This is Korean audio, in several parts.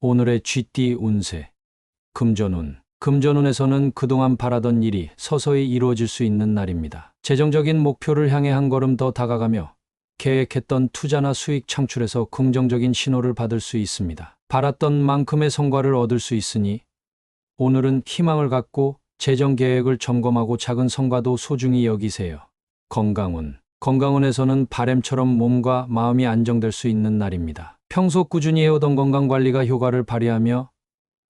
오늘의 쥐띠 운세. 금전운. 금전운에서는 그동안 바라던 일이 서서히 이루어질 수 있는 날입니다. 재정적인 목표를 향해 한 걸음 더 다가가며 계획했던 투자나 수익 창출에서 긍정적인 신호를 받을 수 있습니다. 바랐던 만큼의 성과를 얻을 수 있으니 오늘은 희망을 갖고 재정 계획을 점검하고 작은 성과도 소중히 여기세요. 건강운. 건강운에서는 바램처럼 몸과 마음이 안정될 수 있는 날입니다. 평소 꾸준히 해오던 건강 관리가 효과를 발휘하며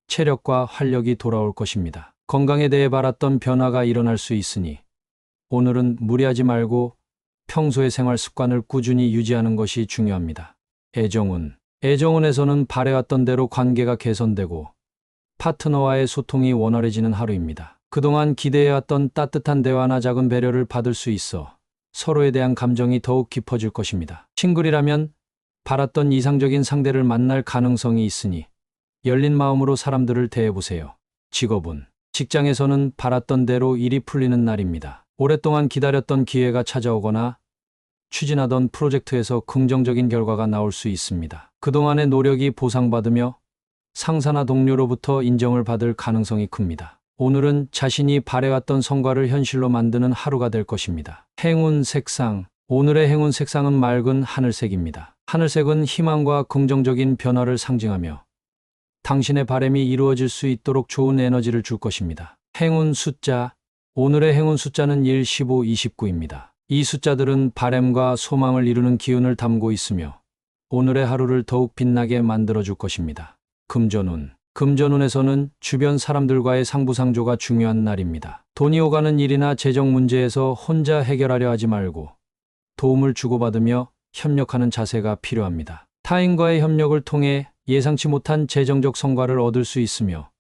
체력과 활력이 돌아올 것입니다. 건강에 대해 바랐던 변화가 일어날 수 있으니 오늘은 무리하지 말고 평소의 생활 습관을 꾸준히 유지하는 것이 중요합니다. 애정운. 애정운에서는 바래왔던 대로 관계가 개선되고 파트너와의 소통이 원활해지는 하루입니다. 그동안 기대해왔던 따뜻한 대화나 작은 배려를 받을 수 있어 서로에 대한 감정이 더욱 깊어질 것입니다. 싱글이라면 바랐던 이상적인 상대를 만날 가능성이 있으니 열린 마음으로 사람들을 대해보세요. 직업은 직장에서는 바랐던 대로 일이 풀리는 날입니다. 오랫동안 기다렸던 기회가 찾아오거나 추진하던 프로젝트에서 긍정적인 결과가 나올 수 있습니다. 그동안의 노력이 보상받으며 상사나 동료로부터 인정을 받을 가능성이 큽니다. 오늘은 자신이 바래왔던 성과를 현실로 만드는 하루가 될 것입니다. 행운 색상. 오늘의 행운 색상은 맑은 하늘색입니다. 하늘색은 희망과 긍정적인 변화를 상징하며 당신의 바람이 이루어질 수 있도록 좋은 에너지를 줄 것입니다. 행운 숫자. 오늘의 행운 숫자는 1, 15, 29입니다. 이 숫자들은 바램과 소망을 이루는 기운을 담고 있으며 오늘의 하루를 더욱 빛나게 만들어 줄 것입니다. 금전운. 금전운에서는 주변 사람들과의 상부상조가 중요한 날입니다. 돈이 오가는 일이나 재정 문제에서 혼자 해결하려 하지 말고 도움을 주고받으며 협력하는 자세가 필요합니다. 타인과의 협력을 통해 예상치 못한 재정적 성과를 얻을 수 있으며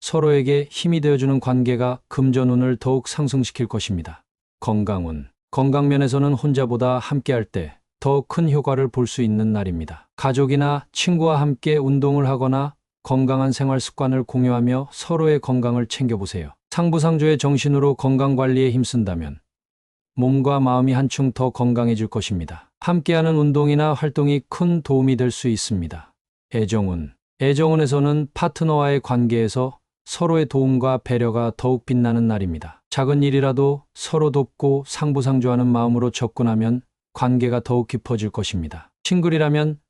서로에게 힘이 되어주는 관계가 금전운을 더욱 상승시킬 것입니다. 건강운. 건강면에서는 혼자보다 함께할 때 더 큰 효과를 볼 수 있는 날입니다. 가족이나 친구와 함께 운동을 하거나 건강한 생활 습관을 공유하며 서로의 건강을 챙겨보세요. 상부상조의 정신으로 건강 관리에 힘쓴다면 몸과 마음이 한층 더 건강해질 것입니다. 함께하는 운동이나 활동이 큰 도움이 될 수 있습니다. 애정운. 애정운에서는 파트너와의 관계에서 서로의 도움과 배려가 더욱 빛나는 날입니다. 작은 일이라도 서로 돕고 상부상조하는 마음으로 접근하면 관계가 더욱 깊어질 것입니다. 싱글이라면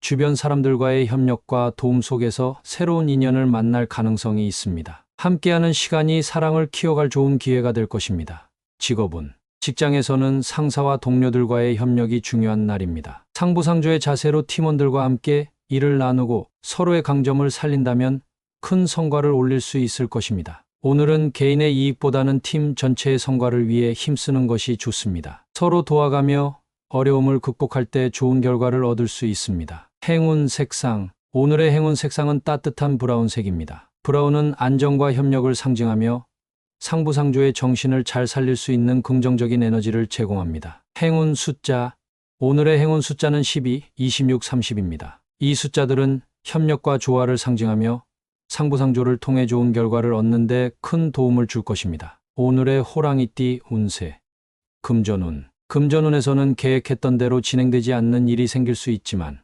주변 사람들과의 협력과 도움 속에서 새로운 인연을 만날 가능성이 있습니다. 함께하는 시간이 사랑을 키워갈 좋은 기회가 될 것입니다. 직업은 직장에서는 상사와 동료들과의 협력이 중요한 날입니다. 상부상조의 자세로 팀원들과 함께 일을 나누고 서로의 강점을 살린다면 큰 성과를 올릴 수 있을 것입니다. 오늘은 개인의 이익보다는 팀 전체의 성과를 위해 힘쓰는 것이 좋습니다. 서로 도와가며 어려움을 극복할 때 좋은 결과를 얻을 수 있습니다. 행운 색상. 오늘의 행운 색상은 따뜻한 브라운색입니다. 브라운은 안정과 협력을 상징하며 상부상조의 정신을 잘 살릴 수 있는 긍정적인 에너지를 제공합니다. 행운 숫자. 오늘의 행운 숫자는 12, 26, 30입니다. 이 숫자들은 협력과 조화를 상징하며 상부상조를 통해 좋은 결과를 얻는 데 큰 도움을 줄 것입니다. 오늘의 호랑이띠 운세. 금전운. 금전운에서는 계획했던 대로 진행되지 않는 일이 생길 수 있지만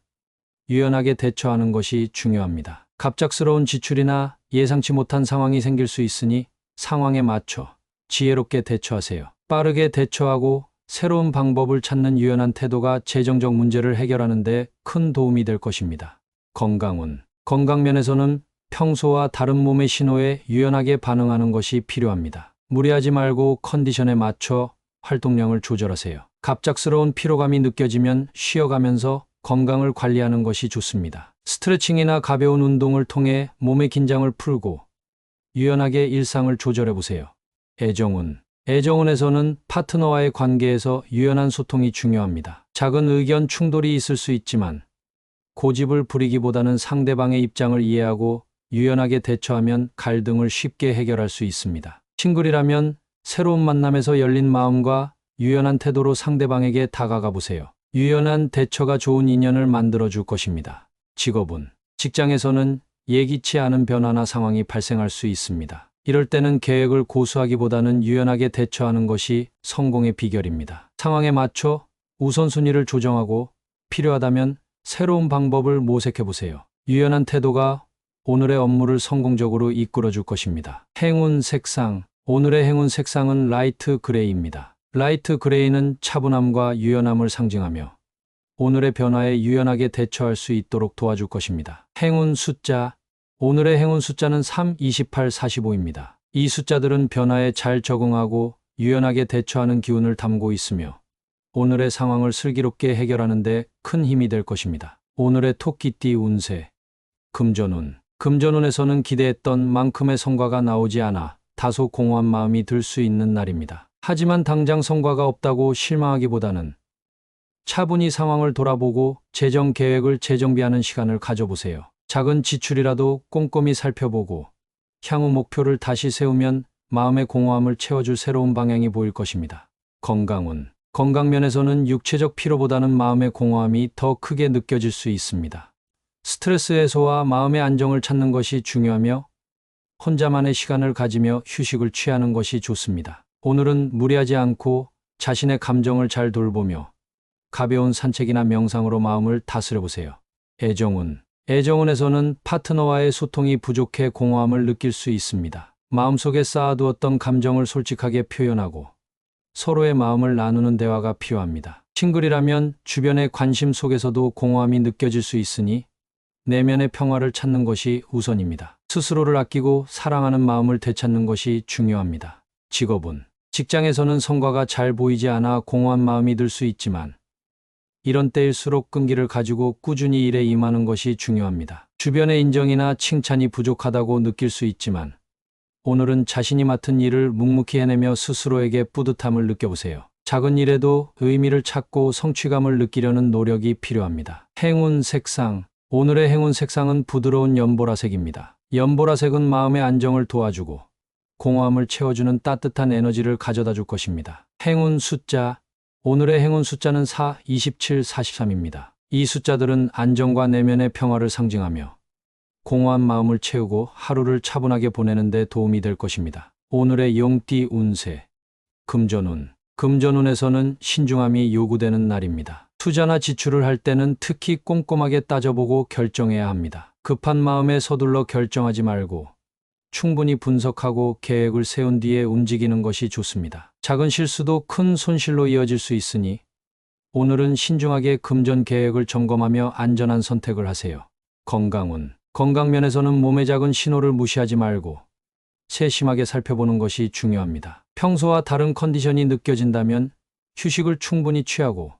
유연하게 대처하는 것이 중요합니다. 갑작스러운 지출이나 예상치 못한 상황이 생길 수 있으니 상황에 맞춰 지혜롭게 대처하세요. 빠르게 대처하고 새로운 방법을 찾는 유연한 태도가 재정적 문제를 해결하는 데 큰 도움이 될 것입니다. 건강운. 건강면에서는 평소와 다른 몸의 신호에 유연하게 반응하는 것이 필요합니다. 무리하지 말고 컨디션에 맞춰 활동량을 조절하세요. 갑작스러운 피로감이 느껴지면 쉬어가면서 건강을 관리하는 것이 좋습니다. 스트레칭이나 가벼운 운동을 통해 몸의 긴장을 풀고 유연하게 일상을 조절해 보세요. 애정운. 애정운에서는 파트너와의 관계에서 유연한 소통이 중요합니다. 작은 의견 충돌이 있을 수 있지만 고집을 부리기보다는 상대방의 입장을 이해하고 유연하게 대처하면 갈등을 쉽게 해결할 수 있습니다. 싱글이라면 새로운 만남에서 열린 마음과 유연한 태도로 상대방에게 다가가 보세요. 유연한 대처가 좋은 인연을 만들어 줄 것입니다. 직업은 직장에서는 예기치 않은 변화나 상황이 발생할 수 있습니다. 이럴 때는 계획을 고수하기보다는 유연하게 대처하는 것이 성공의 비결입니다. 상황에 맞춰 우선순위를 조정하고 필요하다면 새로운 방법을 모색해 보세요. 유연한 태도가 오늘의 업무를 성공적으로 이끌어줄 것입니다. 행운 색상. 오늘의 행운 색상은 라이트 그레이입니다. 라이트 그레이는 차분함과 유연함을 상징하며 오늘의 변화에 유연하게 대처할 수 있도록 도와줄 것입니다. 행운 숫자. 오늘의 행운 숫자는 3, 28, 45입니다. 이 숫자들은 변화에 잘 적응하고 유연하게 대처하는 기운을 담고 있으며 오늘의 상황을 슬기롭게 해결하는 데 큰 힘이 될 것입니다. 오늘의 토끼띠 운세. 금전운. 금전운에서는 기대했던 만큼의 성과가 나오지 않아 다소 공허한 마음이 들 수 있는 날입니다. 하지만 당장 성과가 없다고 실망하기보다는 차분히 상황을 돌아보고 재정 계획을 재정비하는 시간을 가져보세요. 작은 지출이라도 꼼꼼히 살펴보고 향후 목표를 다시 세우면 마음의 공허함을 채워줄 새로운 방향이 보일 것입니다. 건강운. 건강면에서는 육체적 피로보다는 마음의 공허함이 더 크게 느껴질 수 있습니다. 스트레스 해소와 마음의 안정을 찾는 것이 중요하며 혼자만의 시간을 가지며 휴식을 취하는 것이 좋습니다. 오늘은 무리하지 않고 자신의 감정을 잘 돌보며 가벼운 산책이나 명상으로 마음을 다스려 보세요. 애정운. 애정운에서는 파트너와의 소통이 부족해 공허함을 느낄 수 있습니다. 마음속에 쌓아두었던 감정을 솔직하게 표현하고 서로의 마음을 나누는 대화가 필요합니다. 싱글이라면 주변의 관심 속에서도 공허함이 느껴질 수 있으니 내면의 평화를 찾는 것이 우선입니다. 스스로를 아끼고 사랑하는 마음을 되찾는 것이 중요합니다. 직업은 직장에서는 성과가 잘 보이지 않아 공허한 마음이 들 수 있지만 이런 때일수록 끈기를 가지고 꾸준히 일에 임하는 것이 중요합니다. 주변의 인정이나 칭찬이 부족하다고 느낄 수 있지만 오늘은 자신이 맡은 일을 묵묵히 해내며 스스로에게 뿌듯함을 느껴보세요. 작은 일에도 의미를 찾고 성취감을 느끼려는 노력이 필요합니다. 행운 색상. 오늘의 행운 색상은 부드러운 연보라색입니다. 연보라색은 마음의 안정을 도와주고 공허함을 채워주는 따뜻한 에너지를 가져다 줄 것입니다. 행운 숫자. 오늘의 행운 숫자는 4, 27, 43입니다. 이 숫자들은 안정과 내면의 평화를 상징하며 공허한 마음을 채우고 하루를 차분하게 보내는 데 도움이 될 것입니다. 오늘의 용띠 운세. 금전운. 금전운에서는 신중함이 요구되는 날입니다. 투자나 지출을 할 때는 특히 꼼꼼하게 따져보고 결정해야 합니다. 급한 마음에 서둘러 결정하지 말고 충분히 분석하고 계획을 세운 뒤에 움직이는 것이 좋습니다. 작은 실수도 큰 손실로 이어질 수 있으니 오늘은 신중하게 금전 계획을 점검하며 안전한 선택을 하세요. 건강운. 건강면에서는 몸의 작은 신호를 무시하지 말고 세심하게 살펴보는 것이 중요합니다. 평소와 다른 컨디션이 느껴진다면 휴식을 충분히 취하고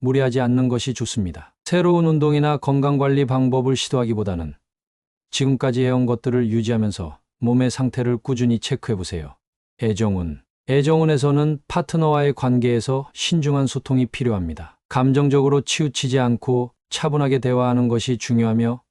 무리하지 않는 것이 좋습니다. 새로운 운동이나 건강관리 방법을 시도하기보다는 지금까지 해온 것들을 유지하면서 몸의 상태를 꾸준히 체크해 보세요. 애정운. 애정운에서는 파트너와의 관계에서 신중한 소통이 필요합니다. 감정적으로 치우치지 않고 차분하게 대화하는 것이 중요하며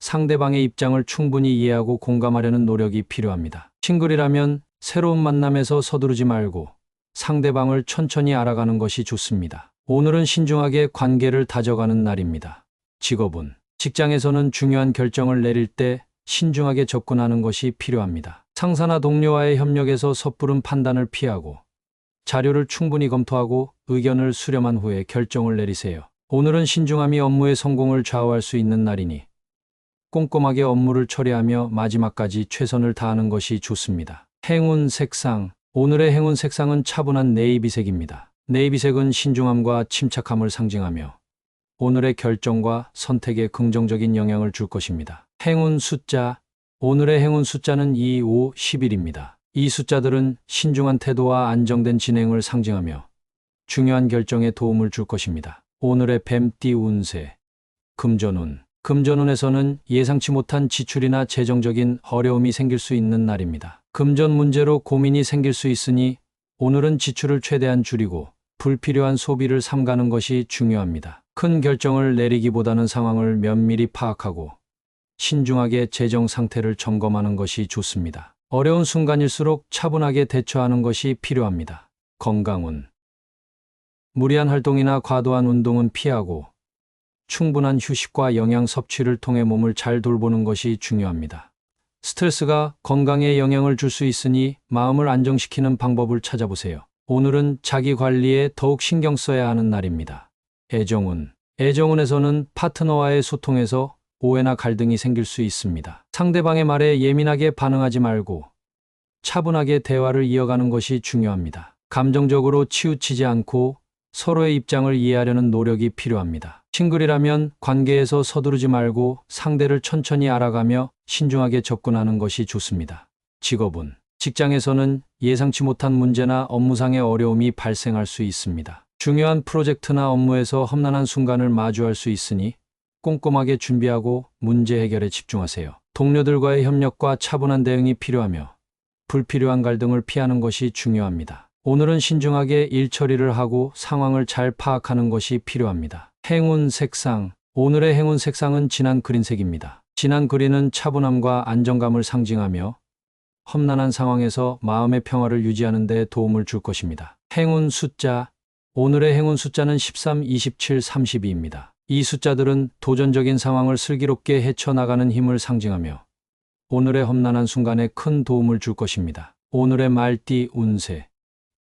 상대방의 입장을 충분히 이해하고 공감하려는 노력이 필요합니다. 싱글이라면 새로운 만남에서 서두르지 말고 상대방을 천천히 알아가는 것이 좋습니다. 오늘은 신중하게 관계를 다져가는 날입니다. 직업은 직장에서는 중요한 결정을 내릴 때 신중하게 접근하는 것이 필요합니다. 상사나 동료와의 협력에서 섣부른 판단을 피하고 자료를 충분히 검토하고 의견을 수렴한 후에 결정을 내리세요. 오늘은 신중함이 업무의 성공을 좌우할 수 있는 날이니 꼼꼼하게 업무를 처리하며 마지막까지 최선을 다하는 것이 좋습니다. 행운 색상. 오늘의 행운 색상은 차분한 네이비색입니다. 네이비색은 신중함과 침착함을 상징하며 오늘의 결정과 선택에 긍정적인 영향을 줄 것입니다. 행운 숫자. 오늘의 행운 숫자는 2, 5, 11입니다. 이 숫자들은 신중한 태도와 안정된 진행을 상징하며 중요한 결정에 도움을 줄 것입니다. 오늘의 뱀띠 운세. 금전운. 금전운에서는 예상치 못한 지출이나 재정적인 어려움이 생길 수 있는 날입니다. 금전 문제로 고민이 생길 수 있으니 오늘은 지출을 최대한 줄이고 불필요한 소비를 삼가는 것이 중요합니다. 큰 결정을 내리기보다는 상황을 면밀히 파악하고 신중하게 재정 상태를 점검하는 것이 좋습니다. 어려운 순간일수록 차분하게 대처하는 것이 필요합니다. 건강운. 무리한 활동이나 과도한 운동은 피하고 충분한 휴식과 영양 섭취를 통해 몸을 잘 돌보는 것이 중요합니다. 스트레스가 건강에 영향을 줄 수 있으니 마음을 안정시키는 방법을 찾아보세요. 오늘은 자기 관리에 더욱 신경 써야 하는 날입니다. 애정운. 애정운에서는 파트너와의 소통에서 오해나 갈등이 생길 수 있습니다. 상대방의 말에 예민하게 반응하지 말고 차분하게 대화를 이어가는 것이 중요합니다. 감정적으로 치우치지 않고 서로의 입장을 이해하려는 노력이 필요합니다. 싱글이라면 관계에서 서두르지 말고 상대를 천천히 알아가며 신중하게 접근하는 것이 좋습니다. 직업은 직장에서는 예상치 못한 문제나 업무상의 어려움이 발생할 수 있습니다. 중요한 프로젝트나 업무에서 험난한 순간을 마주할 수 있으니 꼼꼼하게 준비하고 문제 해결에 집중하세요. 동료들과의 협력과 차분한 대응이 필요하며 불필요한 갈등을 피하는 것이 중요합니다. 오늘은 신중하게 일 처리를 하고 상황을 잘 파악하는 것이 필요합니다. 행운 색상. 오늘의 행운 색상은 진한 그린색입니다. 진한 그린은 차분함과 안정감을 상징하며 험난한 상황에서 마음의 평화를 유지하는 데 도움을 줄 것입니다. 행운 숫자. 오늘의 행운 숫자는 13, 27, 32입니다. 이 숫자들은 도전적인 상황을 슬기롭게 헤쳐나가는 힘을 상징하며 오늘의 험난한 순간에 큰 도움을 줄 것입니다. 오늘의 말띠 운세.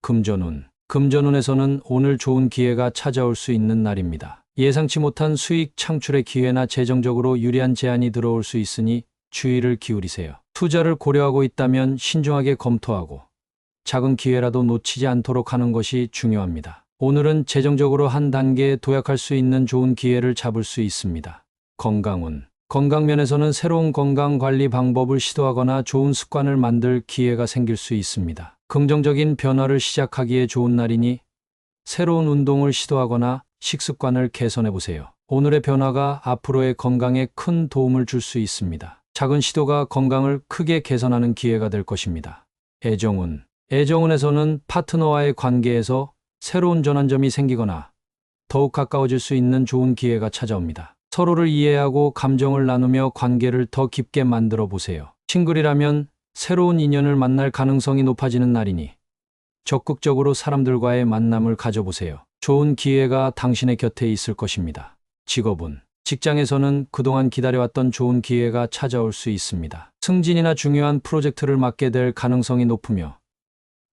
금전운. 금전운에서는 오늘 좋은 기회가 찾아올 수 있는 날입니다. 예상치 못한 수익 창출의 기회나 재정적으로 유리한 제안이 들어올 수 있으니 주의를 기울이세요. 투자를 고려하고 있다면 신중하게 검토하고 작은 기회라도 놓치지 않도록 하는 것이 중요합니다. 오늘은 재정적으로 한 단계 도약할 수 있는 좋은 기회를 잡을 수 있습니다. 건강운. 건강면에서는 새로운 건강 관리 방법을 시도하거나 좋은 습관을 만들 기회가 생길 수 있습니다. 긍정적인 변화를 시작하기에 좋은 날이니 새로운 운동을 시도하거나 식습관을 개선해 보세요. 오늘의 변화가 앞으로의 건강에 큰 도움을 줄 수 있습니다. 작은 시도가 건강을 크게 개선하는 기회가 될 것입니다. 애정운. 애정운에서는 파트너와의 관계에서 새로운 전환점이 생기거나 더욱 가까워질 수 있는 좋은 기회가 찾아옵니다. 서로를 이해하고 감정을 나누며 관계를 더 깊게 만들어 보세요. 싱글이라면 새로운 인연을 만날 가능성이 높아지는 날이니 적극적으로 사람들과의 만남을 가져보세요. 좋은 기회가 당신의 곁에 있을 것입니다. 직업은 직장에서는 그동안 기다려왔던 좋은 기회가 찾아올 수 있습니다. 승진이나 중요한 프로젝트를 맡게 될 가능성이 높으며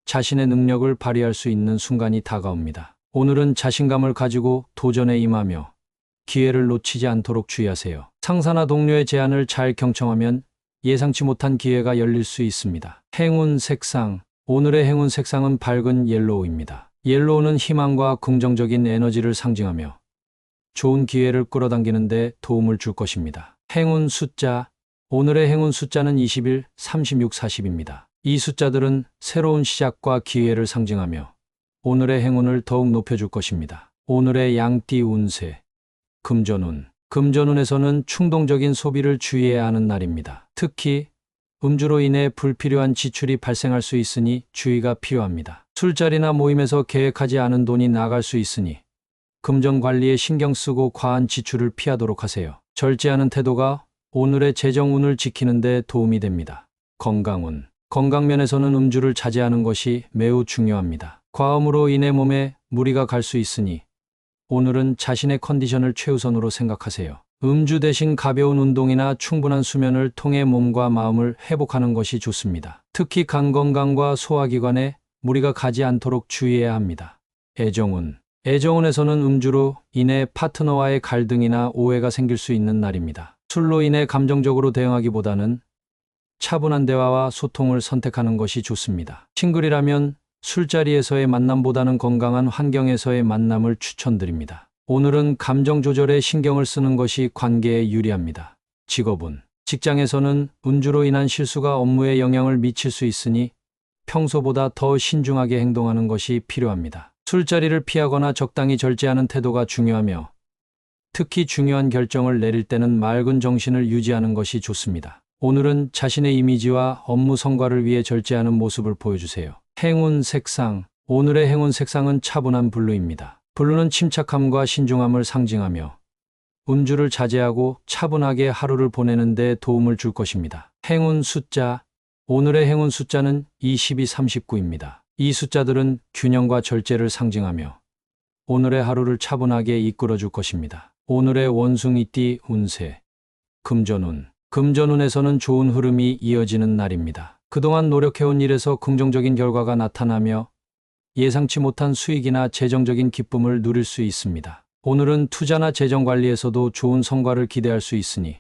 자신의 능력을 발휘할 수 있는 순간이 다가옵니다. 오늘은 자신감을 가지고 도전에 임하며 기회를 놓치지 않도록 주의하세요. 상사나 동료의 제안을 잘 경청하면 예상치 못한 기회가 열릴 수 있습니다. 행운 색상. 오늘의 행운 색상은 밝은 옐로우입니다. 옐로우는 희망과 긍정적인 에너지를 상징하며 좋은 기회를 끌어당기는 데 도움을 줄 것입니다. 행운 숫자. 오늘의 행운 숫자는 21, 36, 40입니다. 이 숫자들은 새로운 시작과 기회를 상징하며 오늘의 행운을 더욱 높여줄 것입니다. 오늘의 양띠 운세. 금전운. 금전운에서는 충동적인 소비를 주의해야 하는 날입니다. 특히 음주로 인해 불필요한 지출이 발생할 수 있으니 주의가 필요합니다. 술자리나 모임에서 계획하지 않은 돈이 나갈 수 있으니 금전 관리에 신경 쓰고 과한 지출을 피하도록 하세요. 절제하는 태도가 오늘의 재정운을 지키는 데 도움이 됩니다. 건강운. 건강면에서는 음주를 자제하는 것이 매우 중요합니다. 과음으로 인해 몸에 무리가 갈 수 있으니 오늘은 자신의 컨디션을 최우선으로 생각하세요. 음주 대신 가벼운 운동이나 충분한 수면을 통해 몸과 마음을 회복하는 것이 좋습니다. 특히 간 건강과 소화기관에 무리가 가지 않도록 주의해야 합니다. 애정운. 애정운에서는 음주로 인해 파트너와의 갈등이나 오해가 생길 수 있는 날입니다. 술로 인해 감정적으로 대응하기보다는 차분한 대화와 소통을 선택하는 것이 좋습니다. 싱글이라면 술자리에서의 만남보다는 건강한 환경에서의 만남을 추천드립니다. 오늘은 감정 조절에 신경을 쓰는 것이 관계에 유리합니다. 직업은 직장에서는 운주로 인한 실수가 업무에 영향을 미칠 수 있으니 평소보다 더 신중하게 행동하는 것이 필요합니다. 술자리를 피하거나 적당히 절제하는 태도가 중요하며 특히 중요한 결정을 내릴 때는 맑은 정신을 유지하는 것이 좋습니다. 오늘은 자신의 이미지와 업무 성과를 위해 절제하는 모습을 보여주세요. 행운 색상. 오늘의 행운 색상은 차분한 블루입니다. 블루는 침착함과 신중함을 상징하며 음주를 자제하고 차분하게 하루를 보내는 데 도움을 줄 것입니다. 행운 숫자. 오늘의 행운 숫자는 22, 39입니다. 이 숫자들은 균형과 절제를 상징하며 오늘의 하루를 차분하게 이끌어 줄 것입니다. 오늘의 원숭이띠 운세. 금전운. 금전운에서는 좋은 흐름이 이어지는 날입니다. 그동안 노력해온 일에서 긍정적인 결과가 나타나며 예상치 못한 수익이나 재정적인 기쁨을 누릴 수 있습니다. 오늘은 투자나 재정 관리에서도 좋은 성과를 기대할 수 있으니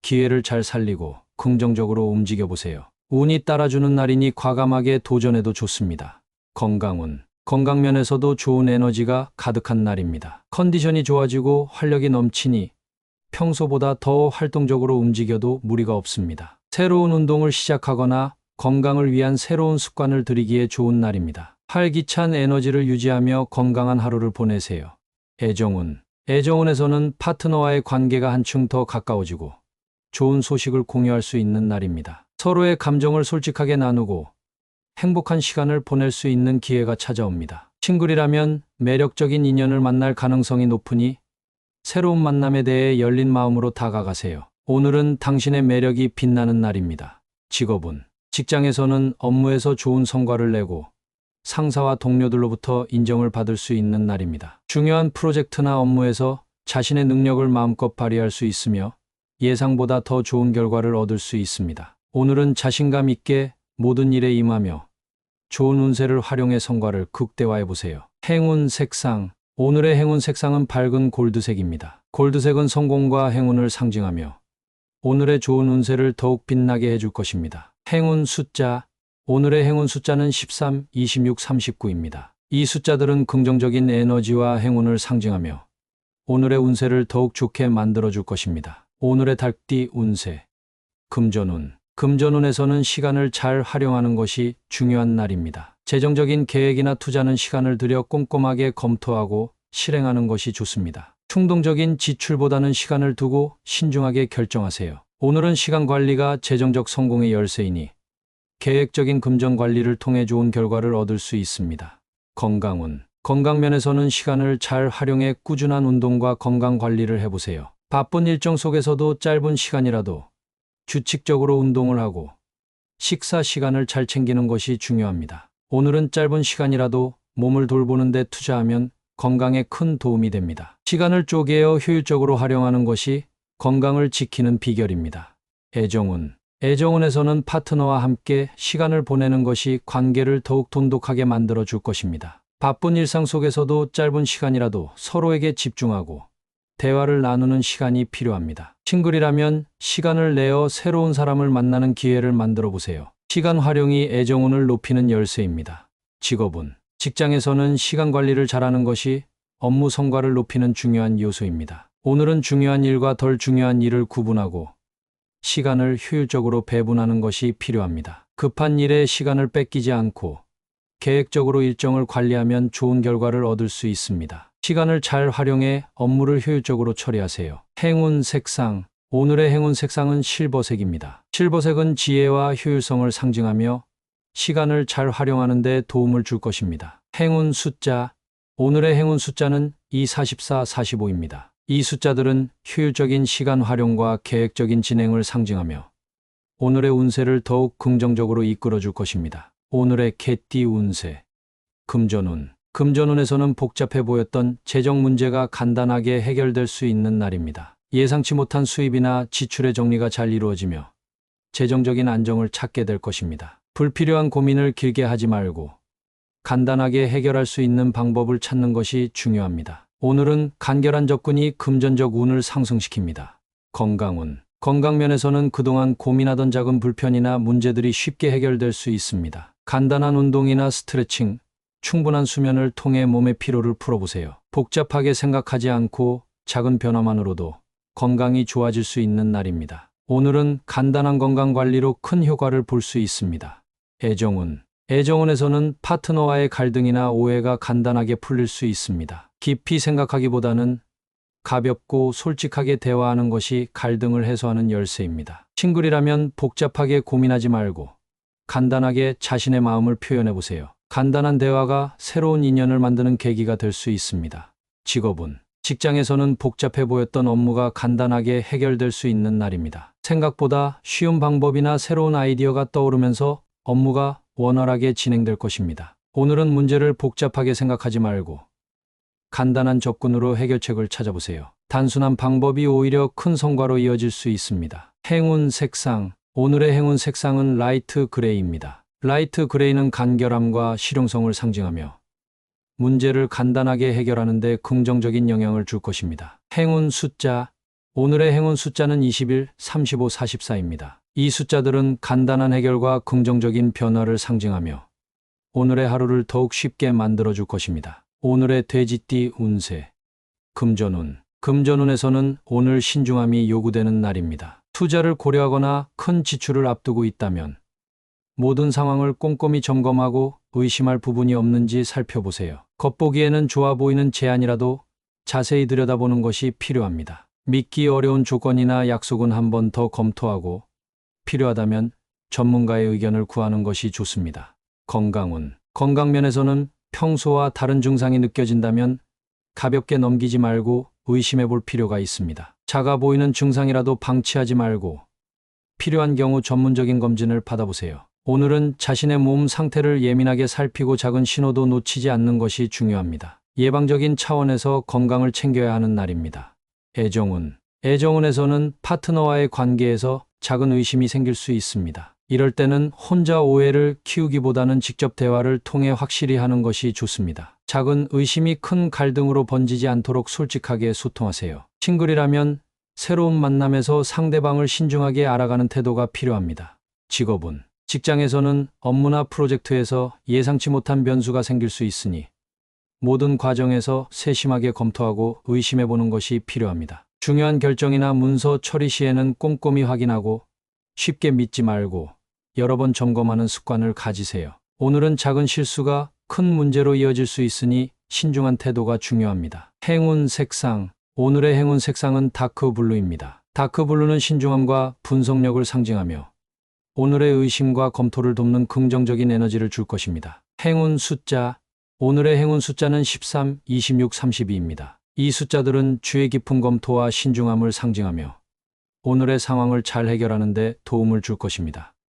기회를 잘 살리고 긍정적으로 움직여 보세요. 운이 따라주는 날이니 과감하게 도전해도 좋습니다. 건강운. 건강면에서도 좋은 에너지가 가득한 날입니다. 컨디션이 좋아지고 활력이 넘치니 평소보다 더 활동적으로 움직여도 무리가 없습니다. 새로운 운동을 시작하거나 건강을 위한 새로운 습관을 들이기에 좋은 날입니다. 활기찬 에너지를 유지하며 건강한 하루를 보내세요. 애정운. 애정운에서는 파트너와의 관계가 한층 더 가까워지고 좋은 소식을 공유할 수 있는 날입니다. 서로의 감정을 솔직하게 나누고 행복한 시간을 보낼 수 있는 기회가 찾아옵니다. 싱글이라면 매력적인 인연을 만날 가능성이 높으니 새로운 만남에 대해 열린 마음으로 다가가세요. 오늘은 당신의 매력이 빛나는 날입니다. 직업은 직장에서는 업무에서 좋은 성과를 내고 상사와 동료들로부터 인정을 받을 수 있는 날입니다. 중요한 프로젝트나 업무에서 자신의 능력을 마음껏 발휘할 수 있으며 예상보다 더 좋은 결과를 얻을 수 있습니다. 오늘은 자신감 있게 모든 일에 임하며 좋은 운세를 활용해 성과를 극대화해 보세요. 행운 색상. 오늘의 행운 색상은 밝은 골드색입니다. 골드색은 성공과 행운을 상징하며 오늘의 좋은 운세를 더욱 빛나게 해줄 것입니다. 행운 숫자. 오늘의 행운 숫자는 13, 26, 39입니다. 이 숫자들은 긍정적인 에너지와 행운을 상징하며 오늘의 운세를 더욱 좋게 만들어 줄 것입니다. 오늘의 달띠 운세. 금전운. 금전운에서는 시간을 잘 활용하는 것이 중요한 날입니다. 재정적인 계획이나 투자는 시간을 들여 꼼꼼하게 검토하고 실행하는 것이 좋습니다. 충동적인 지출보다는 시간을 두고 신중하게 결정하세요. 오늘은 시간 관리가 재정적 성공의 열쇠이니 계획적인 금전 관리를 통해 좋은 결과를 얻을 수 있습니다. 건강운. 건강 면에서는 시간을 잘 활용해 꾸준한 운동과 건강 관리를 해보세요. 바쁜 일정 속에서도 짧은 시간이라도 규칙적으로 운동을 하고 식사 시간을 잘 챙기는 것이 중요합니다. 오늘은 짧은 시간이라도 몸을 돌보는 데 투자하면 건강에 큰 도움이 됩니다. 시간을 쪼개어 효율적으로 활용하는 것이 건강을 지키는 비결입니다. 애정운. 애정운에서는 파트너와 함께 시간을 보내는 것이 관계를 더욱 돈독하게 만들어 줄 것입니다. 바쁜 일상 속에서도 짧은 시간이라도 서로에게 집중하고 대화를 나누는 시간이 필요합니다. 싱글이라면 시간을 내어 새로운 사람을 만나는 기회를 만들어 보세요. 시간 활용이 애정운을 높이는 열쇠입니다. 직업은 직장에서는 시간 관리를 잘하는 것이 업무 성과를 높이는 중요한 요소입니다. 오늘은 중요한 일과 덜 중요한 일을 구분하고 시간을 효율적으로 배분하는 것이 필요합니다. 급한 일에 시간을 뺏기지 않고 계획적으로 일정을 관리하면 좋은 결과를 얻을 수 있습니다. 시간을 잘 활용해 업무를 효율적으로 처리하세요. 행운 색상. 오늘의 행운 색상은 실버색입니다. 실버색은 지혜와 효율성을 상징하며 시간을 잘 활용하는 데 도움을 줄 것입니다. 행운 숫자. 오늘의 행운 숫자는 2, 44, 45입니다. 이 숫자들은 효율적인 시간 활용과 계획적인 진행을 상징하며 오늘의 운세를 더욱 긍정적으로 이끌어 줄 것입니다. 오늘의 개띠 운세. 금전운. 금전운에서는 복잡해 보였던 재정 문제가 간단하게 해결될 수 있는 날입니다. 예상치 못한 수입이나 지출의 정리가 잘 이루어지며 재정적인 안정을 찾게 될 것입니다. 불필요한 고민을 길게 하지 말고 간단하게 해결할 수 있는 방법을 찾는 것이 중요합니다. 오늘은 간결한 접근이 금전적 운을 상승시킵니다. 건강운. 건강면에서는 그동안 고민하던 작은 불편이나 문제들이 쉽게 해결될 수 있습니다. 간단한 운동이나 스트레칭, 충분한 수면을 통해 몸의 피로를 풀어보세요. 복잡하게 생각하지 않고 작은 변화만으로도 건강이 좋아질 수 있는 날입니다. 오늘은 간단한 건강 관리로 큰 효과를 볼 수 있습니다. 애정운. 애정운에서는 파트너와의 갈등이나 오해가 간단하게 풀릴 수 있습니다. 깊이 생각하기보다는 가볍고 솔직하게 대화하는 것이 갈등을 해소하는 열쇠입니다. 싱글이라면 복잡하게 고민하지 말고 간단하게 자신의 마음을 표현해 보세요. 간단한 대화가 새로운 인연을 만드는 계기가 될 수 있습니다. 직업은 직장에서는 복잡해 보였던 업무가 간단하게 해결될 수 있는 날입니다. 생각보다 쉬운 방법이나 새로운 아이디어가 떠오르면서 업무가 원활하게 진행될 것입니다. 오늘은 문제를 복잡하게 생각하지 말고 간단한 접근으로 해결책을 찾아보세요. 단순한 방법이 오히려 큰 성과로 이어질 수 있습니다. 행운 색상. 오늘의 행운 색상은 라이트 그레이입니다. 라이트 그레이는 간결함과 실용성을 상징하며 문제를 간단하게 해결하는 데 긍정적인 영향을 줄 것입니다. 행운 숫자. 오늘의 행운 숫자는 21, 35, 44입니다. 이 숫자들은 간단한 해결과 긍정적인 변화를 상징하며 오늘의 하루를 더욱 쉽게 만들어줄 것입니다. 오늘의 돼지띠 운세. 금전운. 금전운에서는 오늘 신중함이 요구되는 날입니다. 투자를 고려하거나 큰 지출을 앞두고 있다면 모든 상황을 꼼꼼히 점검하고 의심할 부분이 없는지 살펴보세요. 겉보기에는 좋아 보이는 제안이라도 자세히 들여다보는 것이 필요합니다. 믿기 어려운 조건이나 약속은 한 번 더 검토하고 필요하다면 전문가의 의견을 구하는 것이 좋습니다. 건강운. 건강면에서는 평소와 다른 증상이 느껴진다면 가볍게 넘기지 말고 의심해 볼 필요가 있습니다. 작아 보이는 증상이라도 방치하지 말고 필요한 경우 전문적인 검진을 받아보세요. 오늘은 자신의 몸 상태를 예민하게 살피고 작은 신호도 놓치지 않는 것이 중요합니다. 예방적인 차원에서 건강을 챙겨야 하는 날입니다. 애정운. 애정운에서는 파트너와의 관계에서 작은 의심이 생길 수 있습니다. 이럴 때는 혼자 오해를 키우기보다는 직접 대화를 통해 확실히 하는 것이 좋습니다. 작은 의심이 큰 갈등으로 번지지 않도록 솔직하게 소통하세요. 싱글이라면 새로운 만남에서 상대방을 신중하게 알아가는 태도가 필요합니다. 직업은 직장에서는 업무나 프로젝트에서 예상치 못한 변수가 생길 수 있으니 모든 과정에서 세심하게 검토하고 의심해 보는 것이 필요합니다. 중요한 결정이나 문서 처리 시에는 꼼꼼히 확인하고 쉽게 믿지 말고 여러 번 점검하는 습관을 가지세요. 오늘은 작은 실수가 큰 문제로 이어질 수 있으니 신중한 태도가 중요합니다. 행운 색상. 오늘의 행운 색상은 다크 블루입니다. 다크 블루는 신중함과 분석력을 상징하며 오늘의 의심과 검토를 돕는 긍정적인 에너지를 줄 것입니다. 행운 숫자. 오늘의 행운 숫자는 13, 26, 32입니다. 이 숫자들은 주의 깊은 검토와 신중함을 상징하며 오늘의 상황을 잘 해결하는 데 도움을 줄 것입니다.